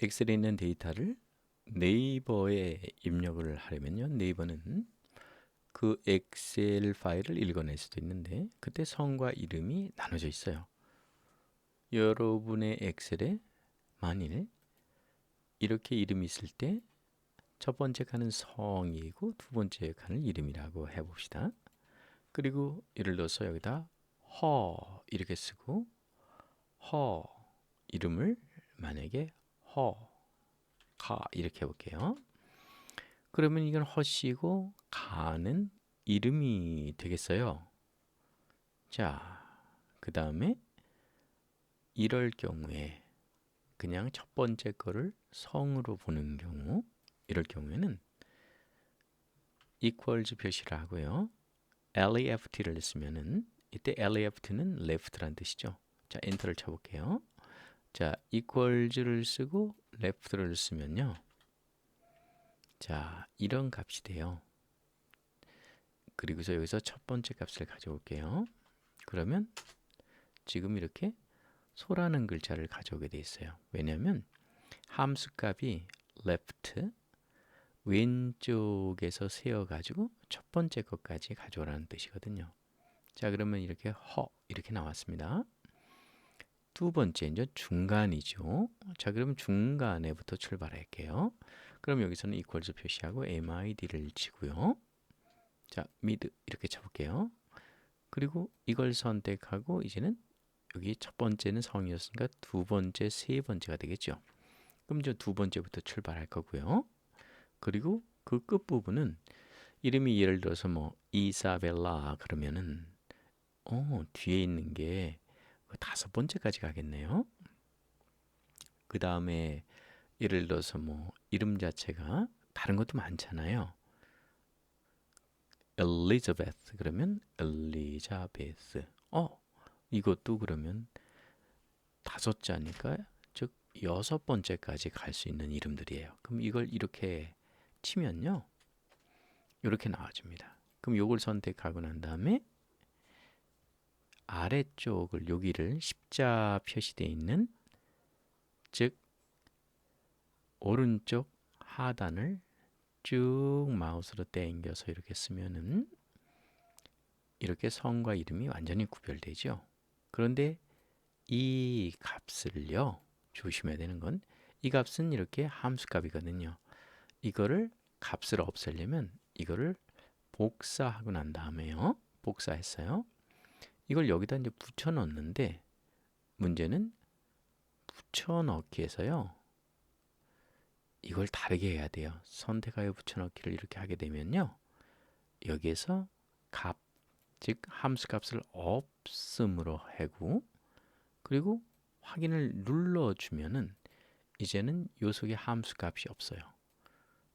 엑셀에 있는 데이터를 네이버에 입력을 하려면요. 네이버는 그 엑셀 파일을 읽어낼 수도 있는데 그때 성과 이름이 나눠져 있어요. 여러분의 엑셀에 만일 이렇게 이름이 있을 때 첫 번째 칸은 성이고 두 번째 칸은 이름이라고 해봅시다. 그리고 예를 들어서 여기다 허 이렇게 쓰고 허 이름을 만약에 허, 가 이렇게 해볼게요. 그러면 이건 허씨고 가는 이름이 되겠어요. 자, 그 다음에 이럴 경우에 그냥 첫 번째 거를 성으로 보는 경우 이럴 경우에는 equals 표시를 하고요. left를 쓰면은 이때 left는 left란 뜻이죠. 자, 엔터를 쳐볼게요. 자, equals를 쓰고 left를 쓰면요. 자, 이런 값이 돼요. 그리고서 여기서 첫 번째 값을 가져올게요. 그러면 지금 이렇게 소라는 글자를 가져오게 돼 있어요. 왜냐하면 함수 값이 left 왼쪽에서 세어 가지고 첫 번째 것까지 가져오라는 뜻이거든요. 자, 그러면 이렇게 허 이렇게 나왔습니다. 두 번째 이제 중간이죠. 자, 그럼 중간에부터 출발할게요. 그럼 여기서는 equals 표시하고 mid를 치고요. 자, mid 이렇게 쳐볼게요. 그리고 이걸 선택하고 이제는 여기 첫 번째는 성이었으니까 두 번째, 세 번째가 되겠죠. 그럼 이제 두 번째부터 출발할 거고요. 그리고 그 끝부분은 이름이 예를 들어서 뭐 이사벨라 그러면은 어, 뒤에 있는 게 다섯 번째까지 가겠네요. 그 다음에 예를 들어서 뭐 이름 자체가 다른 것도 많잖아요. 엘리자베스 그러면 엘리자베스. 어, 이것도 그러면 다섯 자니까 즉 여섯 번째까지 갈 수 있는 이름들이에요. 그럼 이걸 이렇게 치면요. 이렇게 나와줍니다. 그럼 요걸 선택하고 난 다음에 아래쪽을 여기를 십자 표시되어 있는 즉 오른쪽 하단을 쭉 마우스로 당겨서 이렇게 쓰면은 이렇게 성과 이름이 완전히 구별되죠. 그런데 이 값을요 조심해야 되는 건 이 값은 이렇게 함수 값이거든요. 이거를 값을 없애려면 이거를 복사하고 난 다음에요. 복사했어요. 이걸 여기다 이제 붙여 넣는데 문제는 붙여 넣기에서요. 이걸 다르게 해야 돼요. 선택하여 붙여 넣기를 이렇게 하게 되면요. 여기에서 값, 즉 함수 값을 없음으로 하고 그리고 확인을 눌러 주면은 이제는 요 속에 함수 값이 없어요.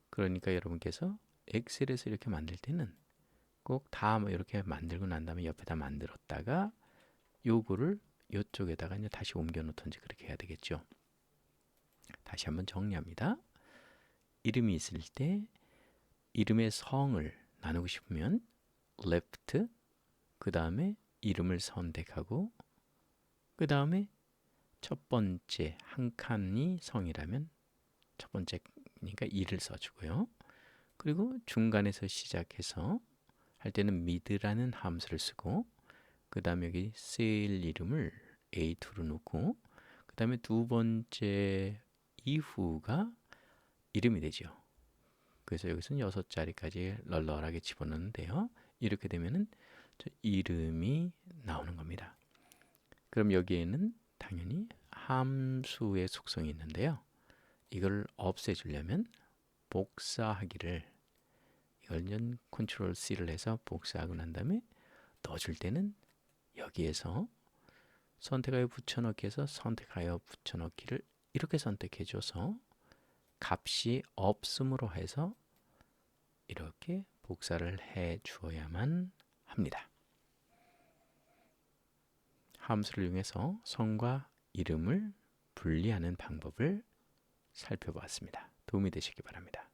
그러니까 여러분께서 엑셀에서 이렇게 만들 때는 꼭 다 뭐 이렇게 만들고 난 다음에 옆에다 만들었다가 요거를 이쪽에다가 이제 다시 옮겨 놓던지 그렇게 해야 되겠죠. 다시 한번 정리합니다. 이름이 있을 때 이름의 성을 나누고 싶으면 left 그 다음에 이름을 선택하고 그 다음에 첫 번째 한 칸이 성이라면 첫 번째니까 2를 써주고요. 그리고 중간에서 시작해서 할 때는 mid라는 함수를 쓰고 그 다음에 여기 셀 이름을 A2로 놓고 그 다음에 두 번째 이후가 이름이 되죠. 그래서 여기서는 여섯 자리까지 널널하게 집어넣는데요. 이렇게 되면은 이름이 나오는 겁니다. 그럼 여기에는 당연히 함수의 속성이 있는데요. 이걸 없애주려면 복사하기를 열년 컨트롤 C를 해서 복사하고 난 다음에 넣어줄 때는 여기에서 선택하여 붙여넣기 해서 선택하여 붙여넣기를 이렇게 선택해 줘서 값이 없음으로 해서 이렇게 복사를 해 주어야만 합니다. 함수를 이용해서 성과 이름을 분리하는 방법을 살펴보았습니다. 도움이 되시기 바랍니다.